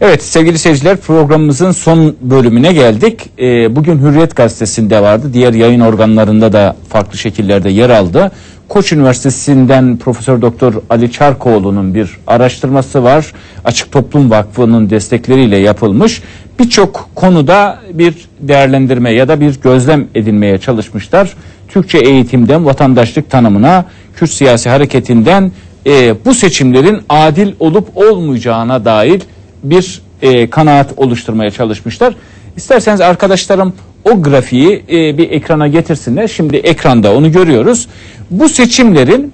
Evet sevgili seyirciler programımızın son bölümüne geldik. Ee, bugün Hürriyet Gazetesi'nde vardı. Diğer yayın organlarında da farklı şekillerde yer aldı. Koç Üniversitesi'nden Profesör Doktor Ali Çarkoğlu'nun bir araştırması var. Açık Toplum Vakfı'nın destekleriyle yapılmış. Birçok konuda bir değerlendirme ya da bir gözlem edinmeye çalışmışlar. Türkçe eğitimden vatandaşlık tanımına, Kürt siyasi hareketinden e, bu seçimlerin adil olup olmayacağına dair bir e, kanaat oluşturmaya çalışmışlar. İsterseniz arkadaşlarım o grafiği e, bir ekrana getirsinler. Şimdi ekranda onu görüyoruz. Bu seçimlerin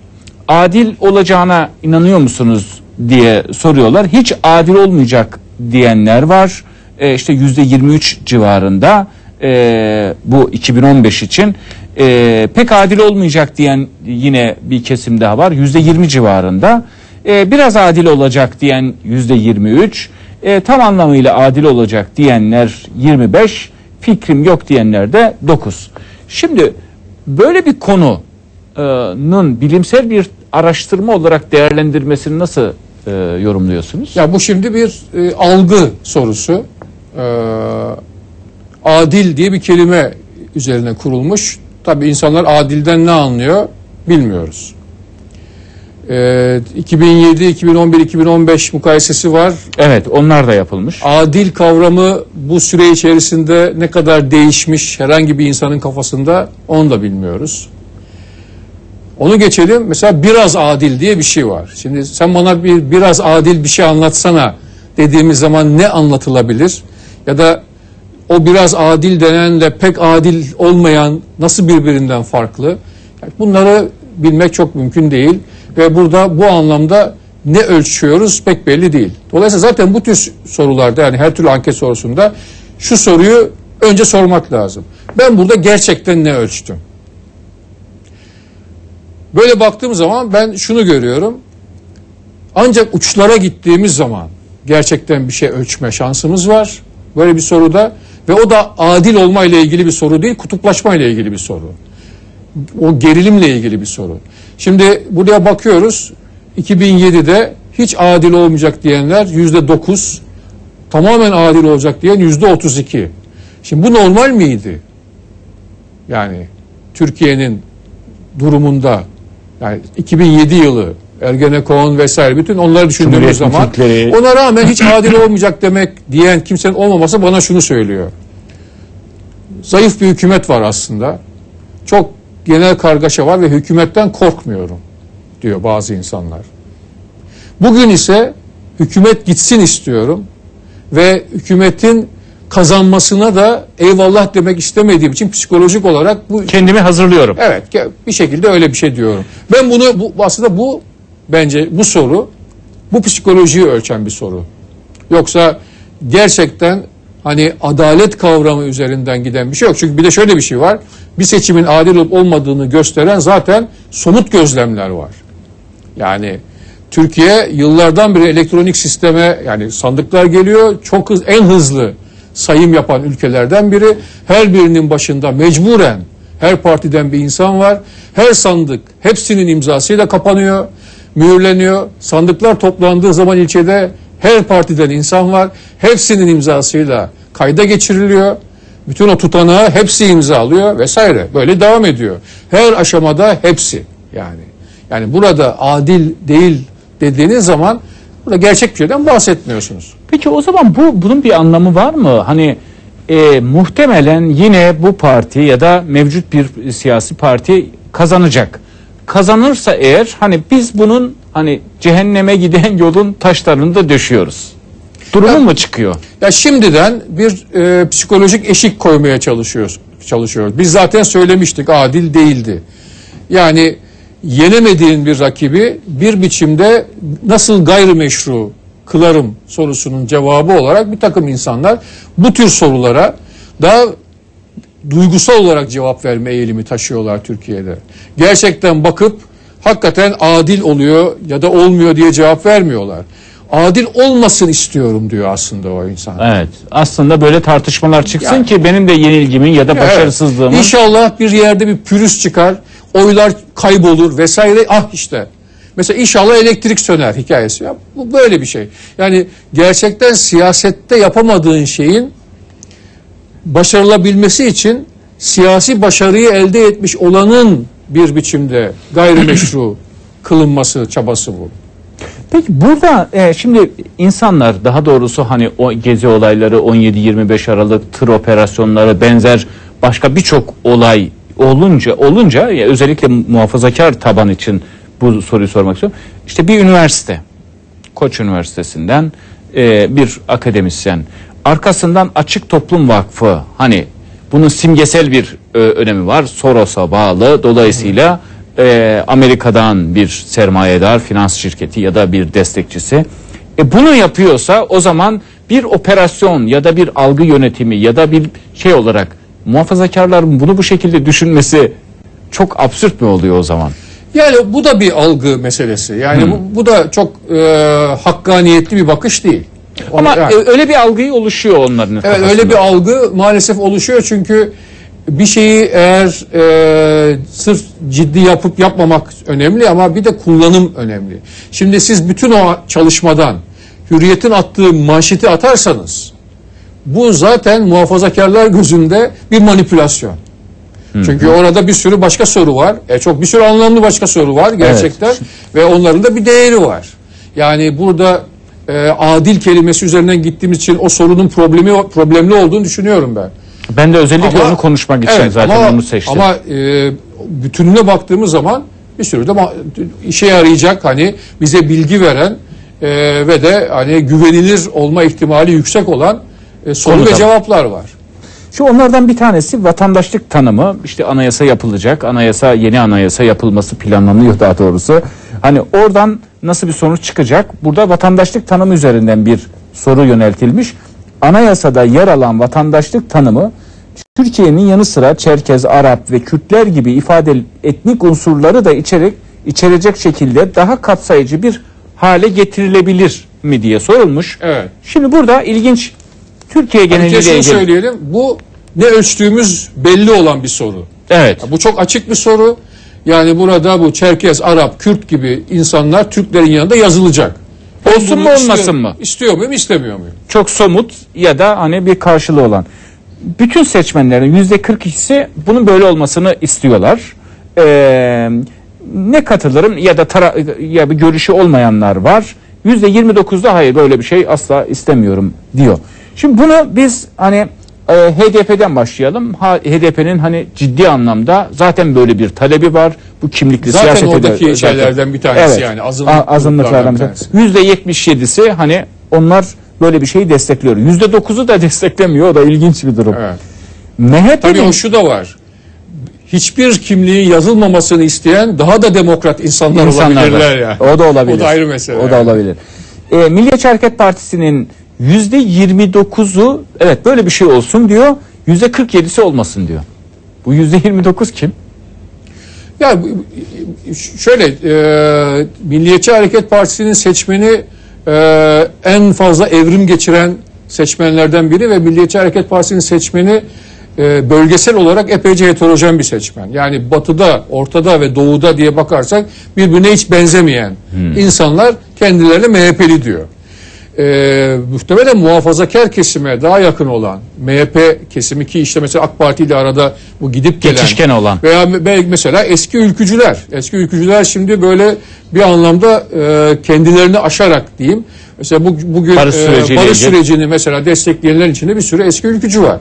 adil olacağına inanıyor musunuz diye soruyorlar. Hiç adil olmayacak diyenler var. E, işte yüzde 23 civarında e, bu 2015 için. E, pek adil olmayacak diyen yine bir kesim daha var. Yüzde 20 civarında. E, biraz adil olacak diyen yüzde 23. E, tam anlamıyla adil olacak diyenler 25. Fikrim yok diyenler de 9. Şimdi böyle bir konunun bilimsel bir araştırma olarak değerlendirmesini nasıl e, yorumluyorsunuz? Ya bu şimdi bir e, algı sorusu. E, adil diye bir kelime üzerine kurulmuş. Tabii insanlar adilden ne anlıyor bilmiyoruz. E, 2007, 2011, 2015 mukayesesi var. Evet onlar da yapılmış. Adil kavramı bu süre içerisinde ne kadar değişmiş herhangi bir insanın kafasında onu da bilmiyoruz. Onu geçelim. Mesela biraz adil diye bir şey var. Şimdi sen bana bir biraz adil bir şey anlatsana dediğimiz zaman ne anlatılabilir? Ya da o biraz adil denenle pek adil olmayan nasıl birbirinden farklı? Yani bunları bilmek çok mümkün değil ve burada bu anlamda ne ölçüyoruz pek belli değil. Dolayısıyla zaten bu tür sorularda yani her türlü anket sorusunda şu soruyu önce sormak lazım. Ben burada gerçekten ne ölçtüm? Böyle baktığım zaman ben şunu görüyorum. Ancak uçlara gittiğimiz zaman gerçekten bir şey ölçme şansımız var. Böyle bir soruda ve o da adil olma ile ilgili bir soru değil, kutuplaşma ile ilgili bir soru. O gerilimle ilgili bir soru. Şimdi buraya bakıyoruz. 2007'de hiç adil olmayacak diyenler yüzde dokuz, tamamen adil olacak diyen yüzde otuz iki. Şimdi bu normal miydi? Yani Türkiye'nin durumunda yani 2007 yılı Ergenekon vesaire bütün onları düşündüğümüz zaman mitingleri. ona rağmen hiç adil olmayacak demek diyen kimsenin olmaması bana şunu söylüyor. Zayıf bir hükümet var aslında. Çok genel kargaşa var ve hükümetten korkmuyorum diyor bazı insanlar. Bugün ise hükümet gitsin istiyorum ve hükümetin kazanmasına da eyvallah demek istemediğim için psikolojik olarak bu Kendimi hazırlıyorum. Evet bir şekilde öyle bir şey diyorum. Ben bunu bu, aslında bu bence bu soru bu psikolojiyi ölçen bir soru. Yoksa gerçekten hani adalet kavramı üzerinden giden bir şey yok. Çünkü bir de şöyle bir şey var. Bir seçimin adil olup olmadığını gösteren zaten somut gözlemler var. Yani Türkiye yıllardan beri elektronik sisteme yani sandıklar geliyor. Çok hız, en hızlı sayım yapan ülkelerden biri. Her birinin başında mecburen her partiden bir insan var. Her sandık hepsinin imzasıyla kapanıyor, mühürleniyor. Sandıklar toplandığı zaman ilçede her partiden insan var. Hepsinin imzasıyla kayda geçiriliyor. Bütün o tutanağı hepsi imzalıyor vesaire. Böyle devam ediyor. Her aşamada hepsi yani. Yani burada adil değil dediğiniz zaman burada gerçek bir şeyden bahsetmiyorsunuz. Peki o zaman bu bunun bir anlamı var mı? Hani e, muhtemelen yine bu parti ya da mevcut bir siyasi parti kazanacak. Kazanırsa eğer hani biz bunun hani cehenneme giden yolun taşlarını da döşüyoruz. Durumu Ya- mu çıkıyor? Ya şimdiden bir e, psikolojik eşik koymaya çalışıyoruz. çalışıyoruz. Biz zaten söylemiştik adil değildi. Yani yenemediğin bir rakibi bir biçimde nasıl gayrimeşru kılarım sorusunun cevabı olarak bir takım insanlar bu tür sorulara daha duygusal olarak cevap verme eğilimi taşıyorlar Türkiye'de. Gerçekten bakıp hakikaten adil oluyor ya da olmuyor diye cevap vermiyorlar. Adil olmasın istiyorum diyor aslında o insan. Evet. Aslında böyle tartışmalar çıksın Yani- ki benim de yenilgimin ya da Evet. başarısızlığımın İnşallah bir yerde bir pürüz çıkar, oylar kaybolur vesaire. Ah işte Mesela inşallah elektrik söner hikayesi. Ya, bu böyle bir şey. Yani gerçekten siyasette yapamadığın şeyin başarılabilmesi için siyasi başarıyı elde etmiş olanın bir biçimde gayrimeşru kılınması çabası bu. Peki burada e, şimdi insanlar daha doğrusu hani o gezi olayları 17-25 Aralık tır operasyonları benzer başka birçok olay olunca olunca ya özellikle muhafazakar taban için bu soruyu sormak istiyorum. İşte bir üniversite Koç Üniversitesi'nden e, bir akademisyen arkasından Açık Toplum Vakfı hani bunun simgesel bir e, önemi var. Soros'a bağlı dolayısıyla e, Amerika'dan bir sermayedar finans şirketi ya da bir destekçisi. E, bunu yapıyorsa o zaman bir operasyon ya da bir algı yönetimi ya da bir şey olarak muhafazakarların bunu bu şekilde düşünmesi çok absürt mü oluyor o zaman? Yani bu da bir algı meselesi. Yani bu, bu da çok e, hakkaniyetli bir bakış değil. Ama Yani- öyle bir algıyı oluşuyor onların Evet kafasında. öyle bir algı maalesef oluşuyor çünkü bir şeyi eğer e, sırf ciddi yapıp yapmamak önemli ama bir de kullanım önemli. Şimdi siz bütün o çalışmadan hürriyetin attığı manşeti atarsanız bu zaten muhafazakarlar gözünde bir manipülasyon. Çünkü orada bir sürü başka soru var. E, çok bir sürü anlamlı başka soru var gerçekten ve onların da bir değeri var. Yani burada e, adil kelimesi üzerinden gittiğimiz için o sorunun problemi problemli olduğunu düşünüyorum ben. Ben de özellikle Ama- onu konuşmak için Evet, zaten ama, onu seçtim. Ama e, bütününe baktığımız zaman bir sürü de işe yarayacak hani bize bilgi veren e, ve de hani güvenilir olma ihtimali yüksek olan e, soru Konuda. ve cevaplar var. Şu onlardan bir tanesi vatandaşlık tanımı. İşte anayasa yapılacak. Anayasa yeni anayasa yapılması planlanıyor daha doğrusu. Hani oradan nasıl bir sonuç çıkacak? Burada vatandaşlık tanımı üzerinden bir soru yöneltilmiş. Anayasada yer alan vatandaşlık tanımı Türkiye'nin yanı sıra Çerkez, Arap ve Kürtler gibi ifade etnik unsurları da içerek içerecek şekilde daha kapsayıcı bir hale getirilebilir mi diye sorulmuş. Evet. Şimdi burada ilginç Türkiye şunu ilgili. söyleyelim. Bu ne ölçtüğümüz belli olan bir soru. Evet. Bu çok açık bir soru. Yani burada bu Çerkez, Arap, Kürt gibi insanlar Türklerin yanında yazılacak. Olsun mu, olmasın istiyorum. mı? İstiyor muyum, istemiyor muyum? çok somut ya da hani bir karşılığı olan. Bütün seçmenlerin yüzde 42'si bunun böyle olmasını istiyorlar. Ee, ne katılırım ya da tara- ya bir görüşü olmayanlar var. Yüzde 29'da hayır böyle bir şey asla istemiyorum diyor. Şimdi bunu biz hani e, HDP'den başlayalım. Ha, HDP'nin hani ciddi anlamda zaten böyle bir talebi var. Bu kimlikli Zaten siyasete de- oradaki zaten- şeylerden bir tanesi yani, azınlık azınlıklardan bir gruplardan tanesi. Yüzde 77'si hani onlar böyle bir şeyi destekliyor. Yüzde dokuzu da desteklemiyor. O da ilginç bir durum. Evet. MHP'nin Tabii o şu da var. Hiçbir kimliğin yazılmamasını isteyen daha da demokrat insanlar, insanlar olabilirler ya. O da olabilir. O da ayrı mesele. O da olabilir. Ee, Milliyetçi Hareket Partisi'nin yüzde 29'u evet böyle bir şey olsun diyor. Yüzde 47'si olmasın diyor. Bu yüzde 29 kim? Ya şöyle e, Milliyetçi Hareket Partisi'nin seçmeni e, en fazla evrim geçiren seçmenlerden biri ve Milliyetçi Hareket Partisi'nin seçmeni e, bölgesel olarak epeyce heterojen bir seçmen. Yani batıda, ortada ve doğuda diye bakarsak birbirine hiç benzemeyen insanlar kendilerine MHP'li diyor. E, muhtemelen muhafazakar kesime daha yakın olan MHP kesimi ki işte mesela AK Parti ile arada bu gidip gelen Geçişken olan. veya mesela eski ülkücüler. Eski ülkücüler şimdi böyle bir anlamda e, kendilerini aşarak diyeyim. Mesela bu, bugün Barış e, barış sürecini mesela destekleyenler içinde bir sürü eski ülkücü var.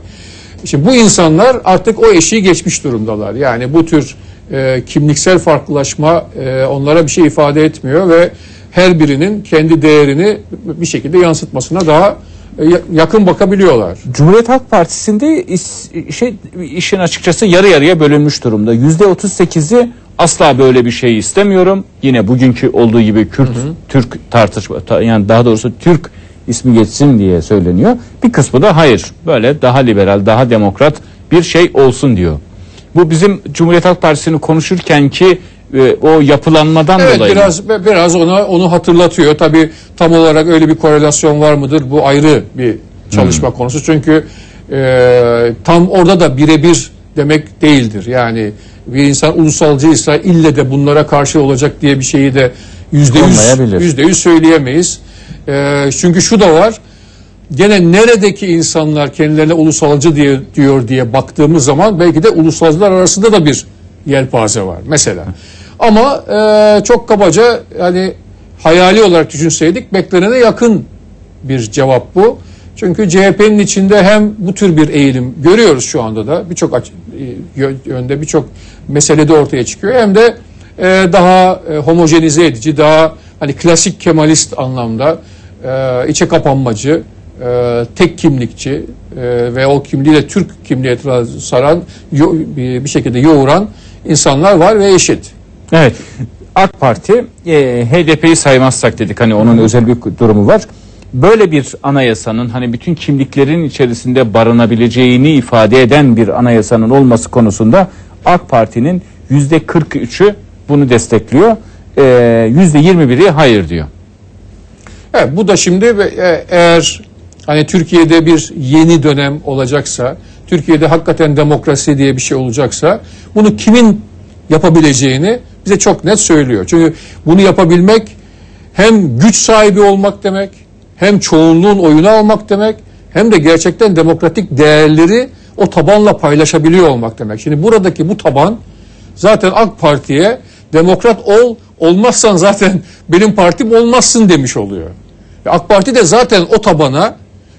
Şimdi bu insanlar artık o eşiği geçmiş durumdalar. Yani bu tür e, kimliksel farklılaşma e, onlara bir şey ifade etmiyor ve her birinin kendi değerini bir şekilde yansıtmasına daha e, ya- yakın bakabiliyorlar. Cumhuriyet Halk Partisi'nde is- şey, işin açıkçası yarı yarıya bölünmüş durumda. Yüzde 38'i asla böyle bir şey istemiyorum. Yine bugünkü olduğu gibi Kürt, Türk tartışma, ta- yani daha doğrusu Türk ismi geçsin diye söyleniyor. Bir kısmı da hayır, böyle daha liberal, daha demokrat bir şey olsun diyor. Bu bizim Cumhuriyet Halk Partisi'ni konuşurken ki e, o yapılanmadan Evet dolayı. mı? biraz biraz ona onu hatırlatıyor. Tabii tam olarak öyle bir korelasyon var mıdır? Bu ayrı bir çalışma Hmm. konusu. Çünkü e, tam orada da birebir demek değildir. Yani bir insan ulusalcıysa ille de bunlara karşı olacak diye bir şeyi de Yüzde yüz, yüzde yüz söyleyemeyiz. Ee, çünkü şu da var. Gene neredeki insanlar kendilerine ulusalcı diye diyor diye baktığımız zaman belki de ulusalcılar arasında da bir yelpaze var mesela. Ama e, çok kabaca yani hayali olarak düşünseydik beklenene yakın bir cevap bu. Çünkü CHP'nin içinde hem bu tür bir eğilim görüyoruz şu anda da birçok e, yö- yönde birçok meselede ortaya çıkıyor. Hem de e, daha e, homojenize edici, daha hani klasik Kemalist anlamda e, içe kapanmacı, e, tek kimlikçi e, ve o kimliği de Türk kimliği etrafı saran, yo- bir şekilde yoğuran insanlar var ve eşit. Evet. AK Parti e, HDP'yi saymazsak dedik hani onun özel bir durumu var. Böyle bir anayasanın hani bütün kimliklerin içerisinde barınabileceğini ifade eden bir anayasanın olması konusunda AK Parti'nin yüzde 43'ü bunu destekliyor. E, Yüzde 21'i hayır diyor. Evet, bu da şimdi e, eğer hani Türkiye'de bir yeni dönem olacaksa, Türkiye'de hakikaten demokrasi diye bir şey olacaksa bunu kimin yapabileceğini bize çok net söylüyor. Çünkü bunu yapabilmek hem güç sahibi olmak demek, hem çoğunluğun oyunu almak demek, hem de gerçekten demokratik değerleri o tabanla paylaşabiliyor olmak demek. Şimdi buradaki bu taban zaten AK Parti'ye demokrat ol, olmazsan zaten benim partim olmazsın demiş oluyor. AK Parti de zaten o tabana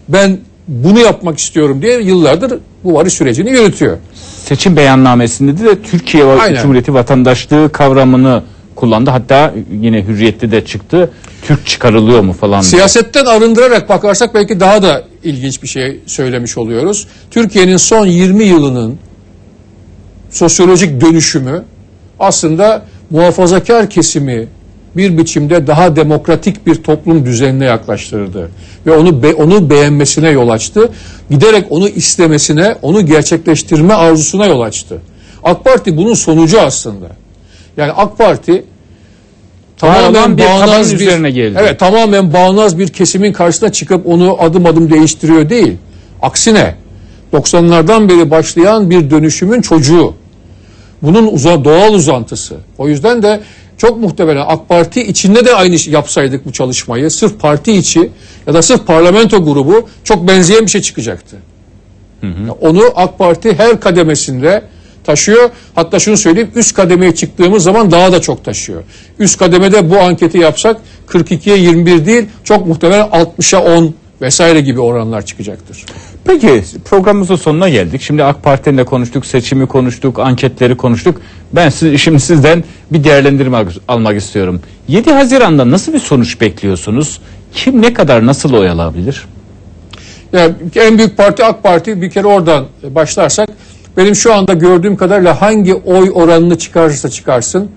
ben bunu yapmak istiyorum diye yıllardır bu varış sürecini yürütüyor. Seçim beyannamesinde de Türkiye Aynen. Cumhuriyeti vatandaşlığı kavramını kullandı. Hatta yine hürriyette de çıktı. Türk çıkarılıyor mu falan diye. Siyasetten arındırarak bakarsak belki daha da ilginç bir şey söylemiş oluyoruz. Türkiye'nin son 20 yılının sosyolojik dönüşümü aslında muhafazakar kesimi bir biçimde daha demokratik bir toplum düzenine yaklaştırdı ve onu be- onu beğenmesine yol açtı. Giderek onu istemesine, onu gerçekleştirme arzusuna yol açtı. AK Parti bunun sonucu aslında. Yani AK Parti Tamamen bir taban üzerine geldi. Evet, tamamen bağnaz bir kesimin karşısına çıkıp onu adım adım değiştiriyor değil. Aksine 90'lardan beri başlayan bir dönüşümün çocuğu. Bunun uza, doğal uzantısı. O yüzden de çok muhtemelen AK Parti içinde de aynı şey yapsaydık bu çalışmayı sırf parti içi ya da sırf parlamento grubu çok benzeyen bir şey çıkacaktı. Ya Onu AK Parti her kademesinde taşıyor. Hatta şunu söyleyeyim üst kademeye çıktığımız zaman daha da çok taşıyor. Üst kademede bu anketi yapsak 42'ye 21 değil çok muhtemelen 60'a 10 vesaire gibi oranlar çıkacaktır. Peki programımızın sonuna geldik. Şimdi AK Parti'nin de konuştuk, seçimi konuştuk, anketleri konuştuk. Ben siz, şimdi sizden bir değerlendirme al- almak istiyorum. 7 Haziran'da nasıl bir sonuç bekliyorsunuz? Kim ne kadar nasıl oy alabilir? Yani en büyük parti AK Parti bir kere oradan başlarsak benim şu anda gördüğüm kadarıyla hangi oy oranını çıkarırsa çıkarsın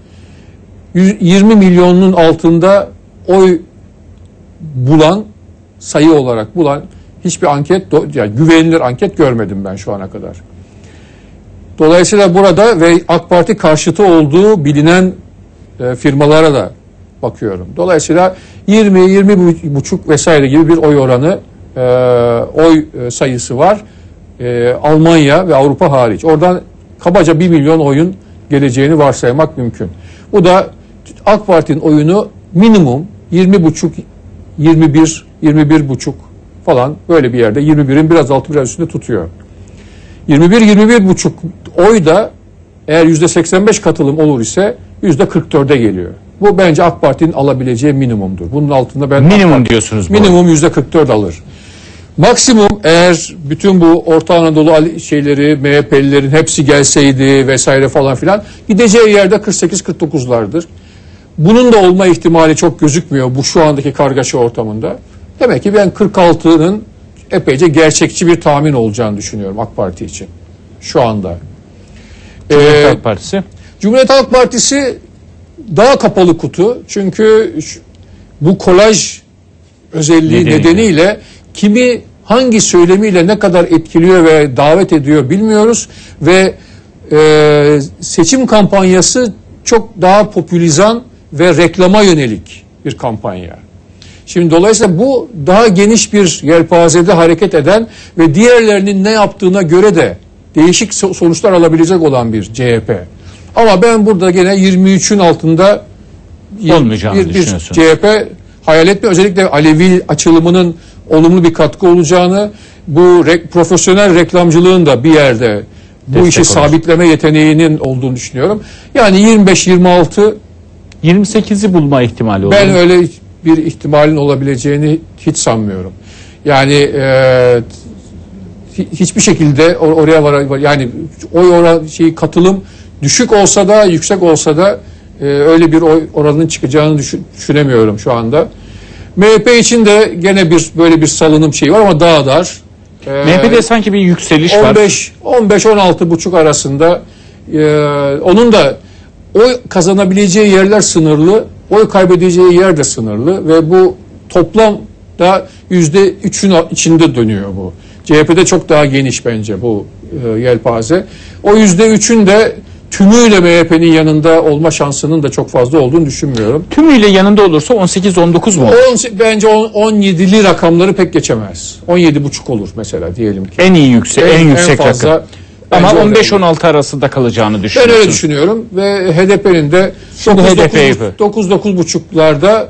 100 20 milyonun altında oy bulan sayı olarak bulan hiçbir anket yani güvenilir anket görmedim ben şu ana kadar. Dolayısıyla burada ve AK Parti karşıtı olduğu bilinen e, firmalara da bakıyorum. Dolayısıyla 20 20 buçuk vesaire gibi bir oy oranı e, oy e, sayısı var. Almanya ve Avrupa hariç. Oradan kabaca 1 milyon oyun geleceğini varsaymak mümkün. Bu da AK Parti'nin oyunu minimum 20 buçuk 21 21 buçuk falan böyle bir yerde 21'in biraz altı biraz üstünde tutuyor. 21 21 buçuk oy da eğer yüzde 85 katılım olur ise yüzde 44'e geliyor. Bu bence AK Parti'nin alabileceği minimumdur. Bunun altında ben Minimum diyorsunuz bu. minimum yüzde 44 alır. Maksimum eğer bütün bu Orta Anadolu şeyleri, MHP'lilerin hepsi gelseydi vesaire falan filan gideceği yerde 48-49'lardır. Bunun da olma ihtimali çok gözükmüyor bu şu andaki kargaşa ortamında. Demek ki ben 46'nın epeyce gerçekçi bir tahmin olacağını düşünüyorum AK Parti için şu anda. Cumhuriyet Ee, Halk Partisi. Cumhuriyet Halk Partisi daha kapalı kutu. Çünkü şu- bu kolaj özelliği Nedeniyle. nedeniyle. kimi hangi söylemiyle ne kadar etkiliyor ve davet ediyor bilmiyoruz ve e, seçim kampanyası çok daha popülizan ve reklama yönelik bir kampanya. Şimdi dolayısıyla bu daha geniş bir yelpazede hareket eden ve diğerlerinin ne yaptığına göre de değişik so- sonuçlar alabilecek olan bir CHP. Ama ben burada gene 23'ün altında Olmayacağını bir, bir. CHP hayal etmiyor. Özellikle Alevi açılımının olumlu bir katkı olacağını, bu re- profesyonel reklamcılığın da bir yerde bu Destek işi olur. sabitleme yeteneğinin olduğunu düşünüyorum. Yani 25-26 28'i bulma ihtimali olur. ben öyle bir ihtimalin olabileceğini hiç sanmıyorum. Yani e, hi- hiçbir şekilde or- oraya var yani oy oran şeyi katılım düşük olsa da yüksek olsa da e, öyle bir oy oranının çıkacağını düşün- düşünemiyorum şu anda. MHP için de gene bir böyle bir salınım şeyi var ama daha dar. E, MHP'de sanki bir yükseliş var. 15 15 16 buçuk arasında e, onun da oy kazanabileceği yerler sınırlı, oy kaybedeceği yer de sınırlı ve bu toplam da yüzde üçün içinde dönüyor bu. CHP'de çok daha geniş bence bu e, yelpaze. O yüzde üçün de tümüyle MHP'nin yanında olma şansının da çok fazla olduğunu düşünmüyorum. Tümüyle yanında olursa 18-19 mu? olur? On, bence on- 17'li rakamları pek geçemez. 17 buçuk olur mesela diyelim ki. En iyi yüksek, en, yüksek fazla rakam. Ama bence öyle olur. 15-16 arasında kalacağını Ben düşünüyorsun. öyle düşünüyorum ve HDP'nin de Şimdi HDP'yi 9-9 buçuklarda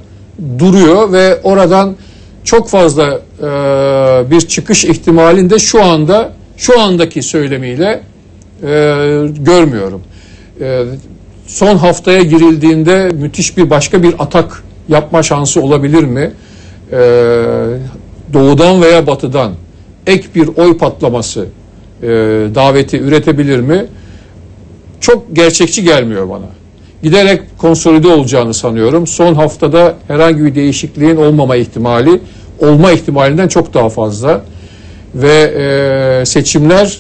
duruyor ve oradan çok fazla e, bir çıkış ihtimalini de şu anda şu andaki söylemiyle e, görmüyorum. E, son haftaya girildiğinde müthiş bir başka bir atak yapma şansı olabilir mi? E, doğudan veya batıdan ek bir oy patlaması e, daveti üretebilir mi? çok gerçekçi gelmiyor bana. Giderek konsolide olacağını sanıyorum. Son haftada herhangi bir değişikliğin olmama ihtimali olma ihtimalinden çok daha fazla. Ve e, seçimler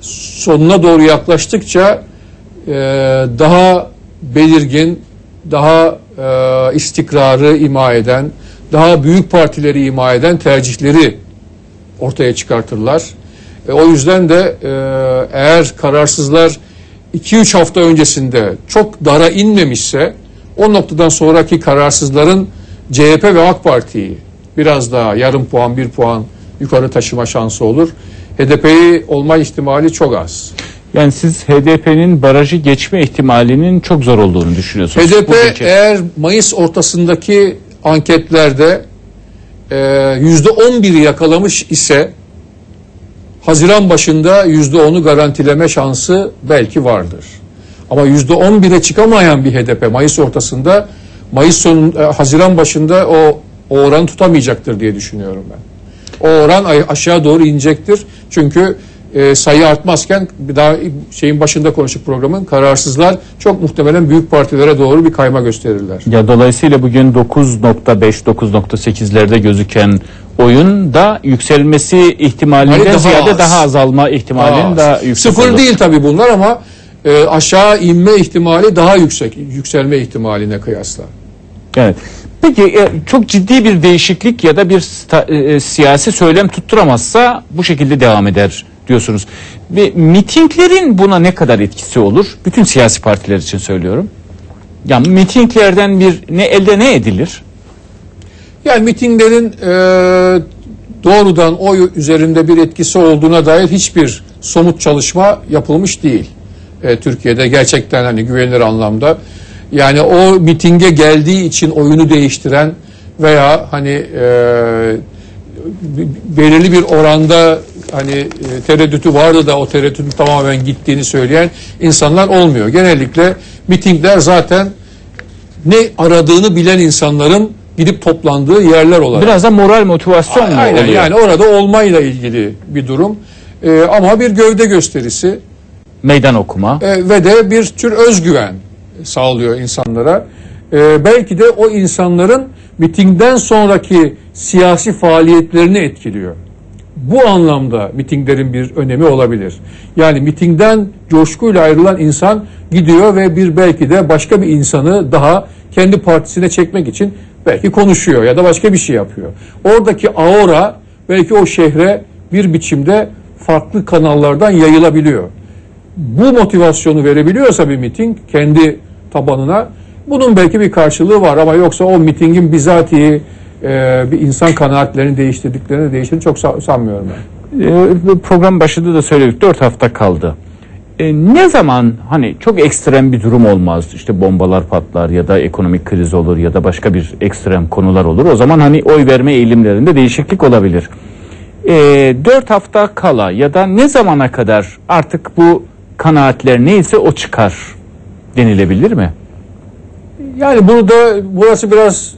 sonuna doğru yaklaştıkça e, daha belirgin, daha e, istikrarı ima eden, daha büyük partileri ima eden tercihleri ortaya çıkartırlar. E, o yüzden de e, eğer kararsızlar 2-3 hafta öncesinde çok dara inmemişse o noktadan sonraki kararsızların CHP ve AK Parti'yi biraz daha yarım puan, bir puan yukarı taşıma şansı olur. HDP'yi olma ihtimali çok az. Yani siz HDP'nin barajı geçme ihtimalinin çok zor olduğunu düşünüyorsunuz. HDP eğer Mayıs ortasındaki anketlerde e, yüzde 11'i yakalamış ise Haziran başında yüzde 10'u garantileme şansı belki vardır. Ama yüzde 11'e çıkamayan bir HDP Mayıs ortasında Mayıs sonu e, Haziran başında o, o oranı tutamayacaktır diye düşünüyorum ben. O oran aşağı doğru inecektir. Çünkü e, sayı artmazken bir daha şeyin başında konuştuk programın kararsızlar çok muhtemelen büyük partilere doğru bir kayma gösterirler. Ya dolayısıyla bugün 9.5-9.8'lerde gözüken oyun da yükselmesi ihtimalinden Hayır, daha ziyade az. daha azalma ihtimalinin daha yüksek Sıfır olur. değil tabii bunlar ama e, aşağı inme ihtimali daha yüksek. Yükselme ihtimaline kıyasla. Evet. Peki e, çok ciddi bir değişiklik ya da bir e, e, siyasi söylem tutturamazsa bu şekilde devam eder diyorsunuz. Ve mitinglerin buna ne kadar etkisi olur? Bütün siyasi partiler için söylüyorum. Ya mitinglerden bir ne elde ne edilir? Yani mitinglerin e, doğrudan oy üzerinde bir etkisi olduğuna dair hiçbir somut çalışma yapılmış değil. E, Türkiye'de gerçekten hani güvenilir anlamda. Yani o mitinge geldiği için oyunu değiştiren veya hani e, belirli bir oranda hani e, tereddütü vardı da o tereddütün tamamen gittiğini söyleyen insanlar olmuyor. Genellikle mitingler zaten ne aradığını bilen insanların gidip toplandığı yerler olarak. Biraz da moral motivasyon mu Aynen oluyor? yani orada olmayla ilgili bir durum. Ee, ama bir gövde gösterisi Meydan okuma. e, ve de bir tür özgüven sağlıyor insanlara. Ee, belki de o insanların mitingden sonraki siyasi faaliyetlerini etkiliyor. Bu anlamda mitinglerin bir önemi olabilir. Yani mitingden coşkuyla ayrılan insan gidiyor ve bir belki de başka bir insanı daha kendi partisine çekmek için belki konuşuyor ya da başka bir şey yapıyor. Oradaki aura belki o şehre bir biçimde farklı kanallardan yayılabiliyor bu motivasyonu verebiliyorsa bir miting kendi tabanına bunun belki bir karşılığı var ama yoksa o mitingin bizatihi e, bir insan kanaatlerini değiştirdiklerini değiştirdiğini çok sa- sanmıyorum ben. Bu program başında da söyledik 4 hafta kaldı. E, ne zaman hani çok ekstrem bir durum olmaz işte bombalar patlar ya da ekonomik kriz olur ya da başka bir ekstrem konular olur o zaman hani oy verme eğilimlerinde değişiklik olabilir. E, 4 hafta kala ya da ne zamana kadar artık bu kanaatler neyse o çıkar denilebilir mi? Yani bunu da burası biraz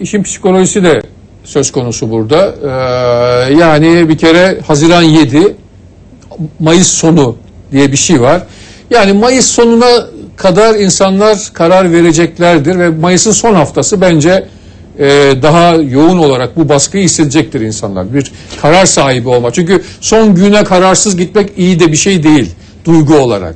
işin psikolojisi de söz konusu burada. Ee, yani bir kere Haziran 7 Mayıs sonu diye bir şey var. Yani Mayıs sonuna kadar insanlar karar vereceklerdir ve Mayıs'ın son haftası bence e, daha yoğun olarak bu baskıyı hissedecektir insanlar. Bir karar sahibi olma. Çünkü son güne kararsız gitmek iyi de bir şey değil duygu olarak.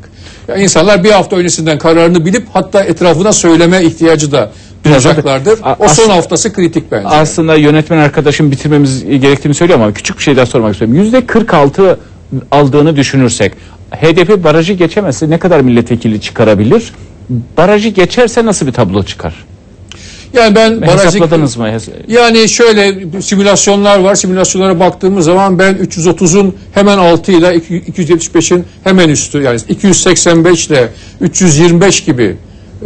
Ya insanlar bir hafta öncesinden kararını bilip hatta etrafına söyleme ihtiyacı da duyacaklardır. A- O son as- haftası kritik bence. Aslında yönetmen arkadaşım bitirmemiz gerektiğini söylüyor ama küçük bir şey daha sormak istiyorum. Yüzde 46 aldığını düşünürsek HDP barajı geçemezse ne kadar milletvekili çıkarabilir? Barajı geçerse nasıl bir tablo çıkar? yani ben barajı Hesapladınız mı? Yani şöyle simülasyonlar var. Simülasyonlara baktığımız zaman ben 330'un hemen altıyla 275'in hemen üstü yani 285 ile 325 gibi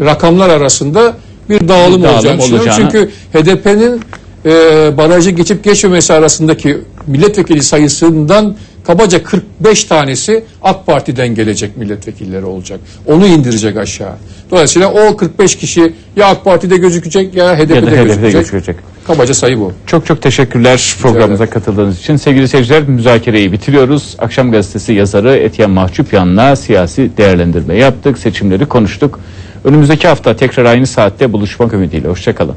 rakamlar arasında bir dağılım, Bir dağılım olacağını olacağını- Çünkü HDP'nin e, barajı geçip geçmemesi arasındaki milletvekili sayısından kabaca 45 tanesi AK Parti'den gelecek milletvekilleri olacak. Onu indirecek aşağı. Dolayısıyla o 45 kişi ya AK Parti'de gözükecek ya HDP'de, ya HDP'de gözükecek. gözükecek. Kabaca sayı bu. Çok çok teşekkürler programımıza katıldığınız için. Sevgili seyirciler müzakereyi bitiriyoruz. Akşam gazetesi yazarı Etiyen Mahçupyan'la siyasi değerlendirme yaptık. Seçimleri konuştuk. Önümüzdeki hafta tekrar aynı saatte buluşmak ümidiyle. Hoşçakalın.